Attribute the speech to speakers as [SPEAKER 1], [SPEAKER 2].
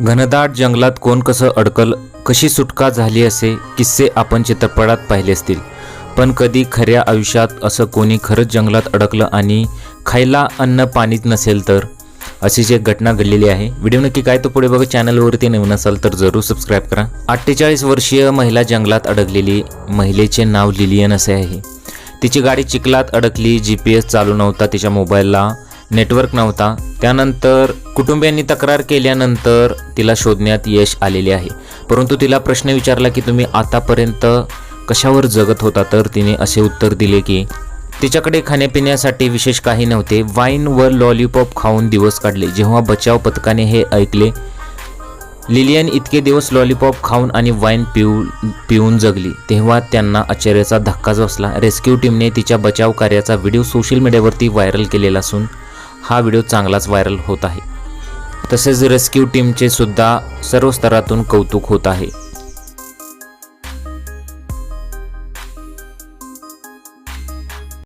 [SPEAKER 1] घनदाट जंगलात कोण कसं अडकल कशी सुटका झाली असे किस्से आपण चित्रपटात पाहिले असतील. पण कधी खऱ्या आयुष्यात असं कोणी खरंच जंगलात अडकलं आणि खायला अन्न पाणीच नसेल तर? अशी जी घटना घडलेली आहे. व्हिडिओ नक्की काय तो पुढे बघा चॅनलवरती नवीन असाल तर जरूर सबस्क्राईब करा. अठ्ठेचाळीस वर्षीय महिला जंगलात अडकलेली महिलेचे नाव लिलियन असे आहे. तिची गाडी चिखलात अडकली जी पी एस चालू नव्हता तिच्या मोबाईलला नेटवर्क नव्हता. त्यानंतर कुटुंबियांनी तक्रार केल्यानंतर तिला शोधण्यात यश आलेले आहे. परंतु तिला प्रश्न विचारला की तुम्ही आतापर्यंत कशावर जगत होता? तर तिने असे उत्तर दिले की तिच्याकडे खाण्यापिण्यासाठी विशेष काही नव्हते. वाईन व लॉलीपॉप खाऊन दिवस काढले. जेव्हा बचाव पथकाने हे ऐकले लिलियन इतके दिवस लॉलीपॉप खाऊन आणि वाईन पिऊ पिऊन जगली. तेव्हा त्यांना आश्चर्याचा धक्काच बसला. रेस्क्यू टीमने तिच्या बचाव कार्याचा व्हिडिओ सोशल मीडियावरती व्हायरल केलेला असून हा व्हिडिओ चांगलाच व्हायरल होत आहे. तसेच रेस्क्यू टीमचे सुद्धा सर्व स्तरातून कौतुक होत आहे.